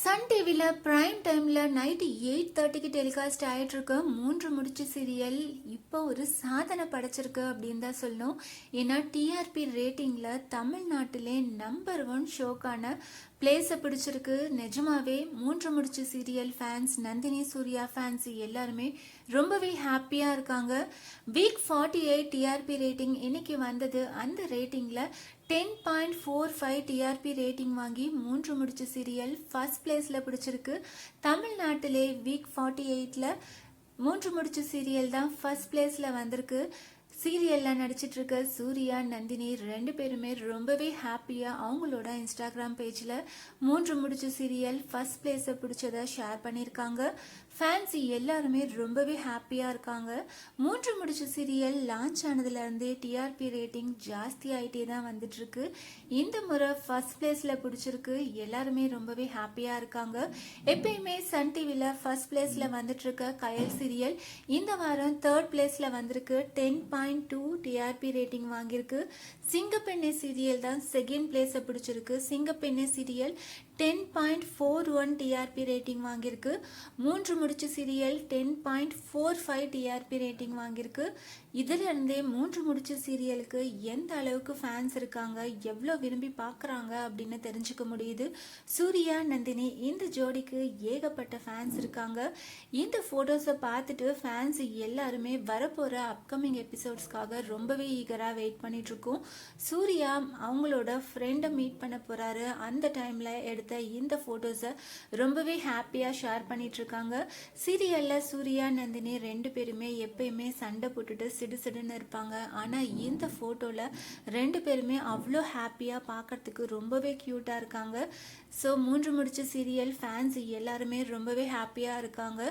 Sun டிவியில் prime டைமில் night eight தேர்ட்டிக்கு டெலிகாஸ்ட் ஆகிட்டுருக்கு மூன்று முடிச்சு சீரியல் இப்போ ஒரு சாதனை படைச்சிருக்கு அப்படின்னு தான் சொல்லணும். ஏன்னா டிஆர்பி ரேட்டிங்கில் தமிழ்நாட்டிலே நம்பர் ஒன் ஷோக்கான பிளேஸை பிடிச்சிருக்கு. நிஜமாவே Moondru Mudichu serial fans Nandini Surya fans எல்லாருமே ரொம்பவே ஹாப்பியாக இருக்காங்க. Week forty eight TRP rating இன்னைக்கு வந்தது. அந்த ரேட்டிங்கில் ten point four five TRP rating வாங்கி மூன்று முடிச்ச சீரியல் ஃபர்ஸ்ட் பிளேஸில் பிடிச்சிருக்கு. தமிழ்நாட்டிலே வீக் ஃபார்ட்டி எயிட்டில் மூன்று முடிச்ச சீரியல் தான் ஃபர்ஸ்ட் பிளேஸில் வந்திருக்கு. சீரியலில் நடிச்சிட்டு இருக்க சூர்யா நந்தினி ரெண்டு பேருமே ரொம்பவே ஹாப்பியாக அவங்களோட இன்ஸ்டாகிராம் பேஜில் மூன்று முடிச்ச சீரியல் ஃபர்ஸ்ட் பிளேஸை பிடிச்சதை ஷேர் பண்ணியிருக்காங்க ஃபேன்ஸி எல்லாருமே ரொம்பவே ஹாப்பியாக இருக்காங்க. மூன்று முடிச்ச சீரியல் லான்ச் ஆனதுலேருந்தே டிஆர்பி ரேட்டிங் ஜாஸ்தி ஆகிட்டே தான் வந்துட்டுருக்கு இந்த முறை ஃபர்ஸ்ட் பிளேஸில் பிடிச்சிருக்கு. எல்லாருமே ரொம்பவே ஹாப்பியாக இருக்காங்க. எப்பயுமே சன் டிவியில் ஃபர்ஸ்ட் பிளேஸில் வந்துட்டுருக்க கயல் சீரியல் இந்த வாரம் தேர்ட் பிளேஸில் வந்திருக்கு. Ten point two TRP rating வாங்கியிருக்கு. சிங்கப்பெண்ணை சீரியல் தான் செகண்ட் பிளேஸை பிடிச்சிருக்கு. சிங்கப்பெண்ணை serial ten point four one TRP rating வாங்கியிருக்கு. Moondru Mudichu serial ten point four five TRP rating வாங்கியிருக்கு. இதிலிருந்தே மூன்று முடிச்ச சீரியலுக்கு எந்த அளவுக்கு ஃபேன்ஸ் இருக்காங்க எவ்வளோ விரும்பி பார்க்குறாங்க அப்படின்னு தெரிஞ்சுக்க முடியுது. சூர்யா நந்தினி இந்த ஜோடிக்கு ஏகப்பட்ட ஃபேன்ஸ் இருக்காங்க. இந்த ஃபோட்டோஸை பார்த்துட்டு ஃபேன்ஸ் எல்லாருமே வரப்போகிற அப்கமிங் எபிசோட்ஸ்க்காக ரொம்பவே ஈகராக வெயிட் பண்ணிகிட்ருக்கோம் சூர்யா அவங்களோட ஃப்ரெண்டை மீட் பண்ண போகிறாரு அந்த டைமில் எடுத்த இந்த ஃபோட்டோஸை ரொம்பவே ஹாப்பியாக ஷேர் பண்ணிகிட்ருக்காங்க சீரியலில் சூர்யா நந்தினி ரெண்டு பேருமே எப்பயுமே சண்டை போட்டுட்டு சிடு சிடுன்னு இருப்பாங்க. ஆனால் இந்த ஃபோட்டோவில் ரெண்டு பேருமே அவ்வளோ ஹாப்பியாக பார்க்கறதுக்கு ரொம்பவே க்யூட்டாக இருக்காங்க. ஸோ மூன்று முடிச்ச சீரியல் ஃபேன்ஸ் எல்லாருமே ரொம்பவே ஹாப்பியாக இருக்காங்க.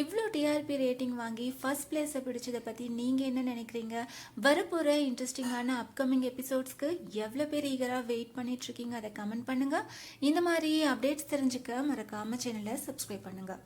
இவ்வளோ டிஆர்பி ரேட்டிங் வாங்கி ஃபர்ஸ்ட் பிளேஸை பிடிச்சதை பற்றி நீங்கள் என்ன நினைக்கிறீங்க? வரப்போகிற இன்ட்ரெஸ்டிங்கான அப்கமிங் எபிசோட்ஸ்க்கு எவ்வளோ பேர் ஈகராக வெயிட் பண்ணிட்டு இருக்கீங்க அதை கமெண்ட் பண்ணுங்கள் இந்த மாதிரி அப்டேட்ஸ் தெரிஞ்சுக்க மறக்காமல் சேனலை சப்ஸ்கிரைப் பண்ணுங்கள்